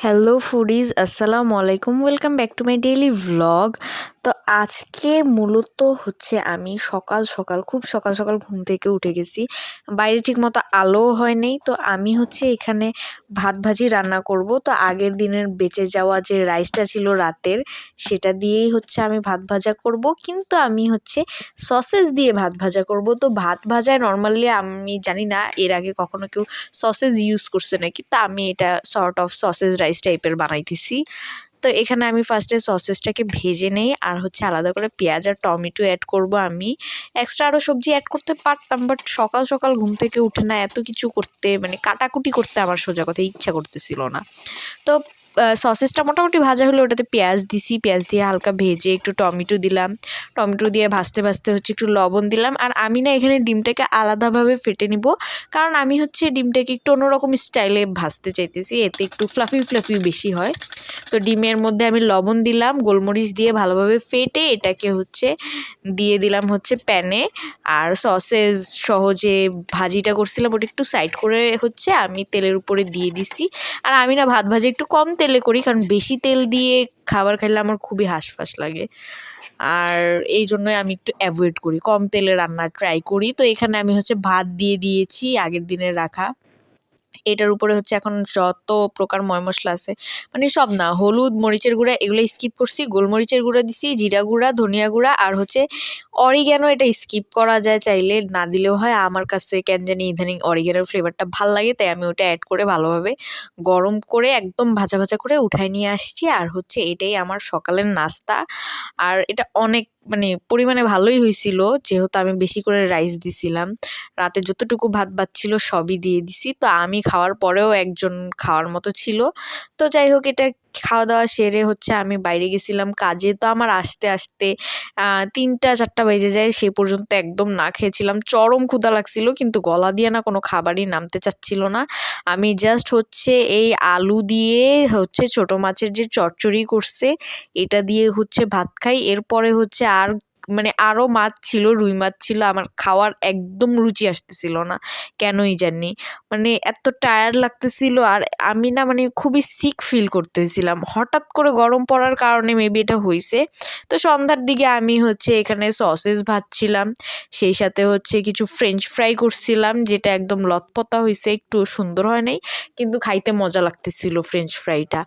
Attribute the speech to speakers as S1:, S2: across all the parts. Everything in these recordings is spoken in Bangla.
S1: হ্যালো ফুডিজ আসসালামু আলাইকুম welcome back to my daily vlog তো আজকে মূলত হচ্ছে আমি সকাল সকাল, খুব সকাল সকাল ঘুম থেকে উঠে গেছি। বাইরে ঠিক মতো আলোও হয় নাই। তো আমি হচ্ছে এখানে ভাত ভাজি রান্না করব। তো আগের দিনের বেঁচে যাওয়া যে রাইসটা ছিল রাতের, সেটা দিয়েই হচ্ছে আমি ভাত ভাজা করব। কিন্তু আমি হচ্ছে সসেস দিয়ে ভাত ভাজা করব। তো ভাত ভাজায় নর্মালি আমি জানি না, এর আগে কখনো কেউ সসেস ইউজ করছে নাকি? তা আমি এটা সর্ট অফ সসেস রাইস টাইপের বানাইতেছি। তো এখানে আমি ফার্স্টে সসেসটাকে ভেজে নেই, আর হচ্ছে আলাদা করে পেঁয়াজ আর টমেটো অ্যাড করব আমি। এক্সট্রা আরও সবজি অ্যাড করতে পারতাম বাট সকাল সকাল ঘুম থেকে উঠে না এত কিছু করতে মানে কাটাকুটি করতে আমার সোজা কথা ইচ্ছা করতেছিল না। তো সসেসটা মোটামুটি ভাজা হলে ওটাতে পেঁয়াজ দিছি, পেঁয়াজ দিয়ে হালকা ভেজে একটু টমেটো দিলাম। টমেটো দিয়ে ভাজতে ভাজতে হচ্ছে একটু লবণ দিলাম। আর আমি না এখানে ডিমটাকে আলাদাভাবে ফেটে নিব। কারণ আমি হচ্ছে ডিমটাকে একটু অন্যরকম স্টাইলে ভাজতে চাইতেছি। এতে একটু ফ্লাফি ফ্লাফি বেশি হয়। তো ডিমের মধ্যে আমি লবণ দিলাম, গোলমরিচ দিয়ে ভালোভাবে ফেটে এটাকে হচ্ছে দিয়ে দিলাম হচ্ছে প্যানে। আর সসেস সহ যে ভাজিটা করছিলাম, ওটা একটু সাইড করে হচ্ছে আমি তেলের উপরে দিয়ে দিছি। আর আমি না ভাত ভাজি একটু কম তেলে করি, কারণ বেশি তেল দিয়ে খাবার খাইলে আমার খুবই হাঁসফাঁস লাগে। আর এই জন্যই আমি একটু অ্যাভয়েড করি। কম তেলে রান্না ট্রাই করি। তো এখানে আমি হচ্ছে ভাত দিয়ে দিয়েছি, আগের দিনের রাখা। এটার উপরে হচ্ছে এখন যত প্রকার ময় মশলা আছে মানে সব না, হলুদ মরিচের গুঁড়া এগুলো স্কিপ করছি, গোলমরিচের গুঁড়া দিছি, জিরা গুঁড়া, ধনিয়া গুঁড়া আর হচ্ছে অরিগ্যানো এটা স্কিপ করা যায় চাইলে, না দিলেও হয়। আমার কাছে কেন জানি ইদানিং অরিগ্যানোর ফ্লেভারটা ভালো লাগে, তাই আমি ওটা অ্যাড করে ভালোভাবে গরম করে একদম ভাজা ভাজা করে উঠায় নিয়ে আসছি। আর হচ্ছে এটাই আমার সকালের নাস্তা। আর এটা অনেক মানে পরিমাণে ভালোই হয়েছিল, যেহেতু আমি বেশি করে রাইস দিছিলাম। রাতে যতটুকু ভাত বাচ্ছিল সবই দিয়ে দিছি। তো আমি খাওয়ার পরেও একজন খাওয়ার মতো ছিল। তো যাই হোক, এটা খাওয়া দাওয়া সেরে হচ্ছে আমি বাইরে গেছিলাম। কাজে তো আমার আসতে আসতে তিনটা, চারটা বেজে যায়, সে পর্যন্ত একদম না খেয়েছিলাম। চরম ক্ষুধা লাগছিল, কিন্তু গলা দিয়ে না কোনো খাবারই নামতে চাচ্ছিল না। আমি জাস্ট হচ্ছে এই আলু দিয়ে হচ্ছে ছোট মাছের যে চচ্চড়ি করছে, এটা দিয়ে হচ্ছে ভাত খাই। এরপরে হচ্ছে আর মানে আরও মাছ ছিল, রুই মাছ ছিল, আমার খাওয়ার একদম রুচি আসতেছিল না। কেনই জানি? মানে এত টায়ার্ড লাগতেছিল আর আমি না মানে খুবই সিক ফিল করতেছিলাম। হঠাৎ করে গরম পড়ার কারণে মেবি এটা হয়েছে তো সন্ধ্যার দিকে আমি হচ্ছে এখানে সসেস ভাজছিলাম, সেই সাথে হচ্ছে কিছু ফ্রেঞ্চ ফ্রাই করছিলাম, যেটা একদম লতপতা হয়েছে একটু সুন্দর হয় নাই, কিন্তু খাইতে মজা লাগতেছিল ফ্রেঞ্চ ফ্রাইটা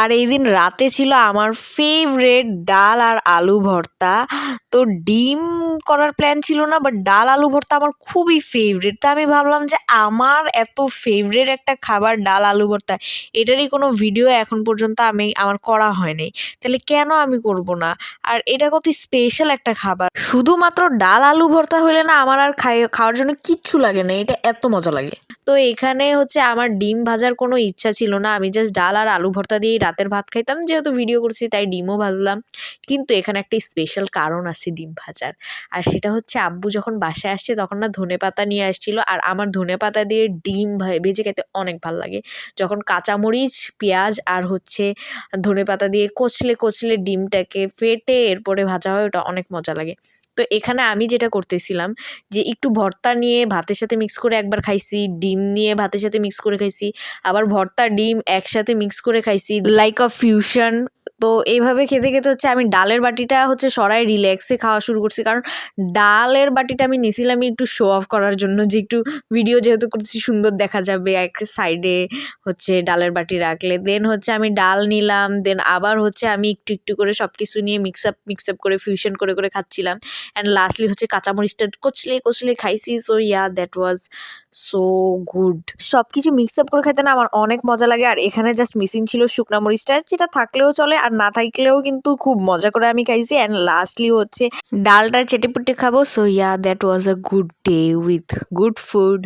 S1: আর এই দিন রাতে ছিল আমার ফেভারেট ডাল আর আলু ভর্তা। তো ডিম করার প্ল্যান ছিল না বাট ডাল আলু ভর্তা আমার খুবই ফেভারেট তো আমি ভাবলাম যে আমার এত ফেভারেট একটা খাবার ডাল আলু ভর্তা, এটারই কোনো ভিডিও এখন পর্যন্ত আমি, আমার করা হয়নি। তাহলে কেন আমি করব না? আর এটা কত স্পেশাল একটা খাবার। শুধুমাত্র ডাল আলু ভর্তা হলে না আমার আর খাই, খাওয়ার জন্য কিচ্ছু লাগে না, এটা এত মজা লাগে। তো এখানে হচ্ছে আমার ডিম ভাজার কোনো ইচ্ছা ছিল না। আমি জাস্ট ডাল আর আলু ভর্তা দিয়েই রাতের ভাত খাইতাম। যেহেতু ভিডিও করছি, তাই ডিমও ভাজলাম। কিন্তু এখানে একটা স্পেশাল কারণ আছে ডিম ভাজার। আর সেটা হচ্ছে আব্বু যখন বাসায় আসছে, তখন না ধনে পাতা নিয়ে আসছিল। আর আমার ধনে পাতা দিয়ে ডিম ভেজে খেতে অনেক ভালো লাগে। যখন কাঁচামরিচ, পেঁয়াজ আর হচ্ছে ধনে পাতা দিয়ে কচলে কচলে ডিমটাকে ফেটে এরপরে ভাজা হয়, ওটা অনেক মজা লাগে। তো এখানে আমি যেটা করতেছিলাম যে একটু ভর্তা নিয়ে ভাতের সাথে মিক্স করে একবার খাইছি, ডিম নিয়ে ভাতের সাথে মিক্স করে খাইছি, আবার ভর্তা, ডিম একসাথে মিক্স করে খাইছি লাইক আ ফিউশন তো এইভাবে খেতে খেতে হচ্ছে আমি ডালের বাটিটা হচ্ছে সরাই রিল্যাক্সে খাওয়া শুরু করছি। কারণ ডালের বাটিটা আমি নিছিলামই একটু শো অফ করার জন্য যে একটু ভিডিও যেহেতু করছি, সুন্দর দেখা যাবে এক সাইডে হচ্ছে ডালের বাটি রাখলে। দেন হচ্ছে আমি ডাল নিলাম দেন আবার হচ্ছে আমি একটু একটু করে সব কিছু নিয়ে মিক্স আপ মিক্স আপ করে ফিউশন করে করে খাচ্ছিলাম। অ্যান্ড লাস্টলি হচ্ছে কাঁচামরিচটা কচলে কচলে খাইছি। So yeah that was so good সব কিছু মিক্স আপ করে খাইতে না আমার অনেক মজা লাগে। আর এখানে জাস্ট মিসিং ছিল শুকনা মরিচটা, যেটা থাকলেও চলে আর না থাকলেও কিন্তু খুব মজা করে আমি খাইছি। অ্যান্ড লাস্টলি হচ্ছে ডালটা চেটেপুটে খাব। So yeah that was a good day with good food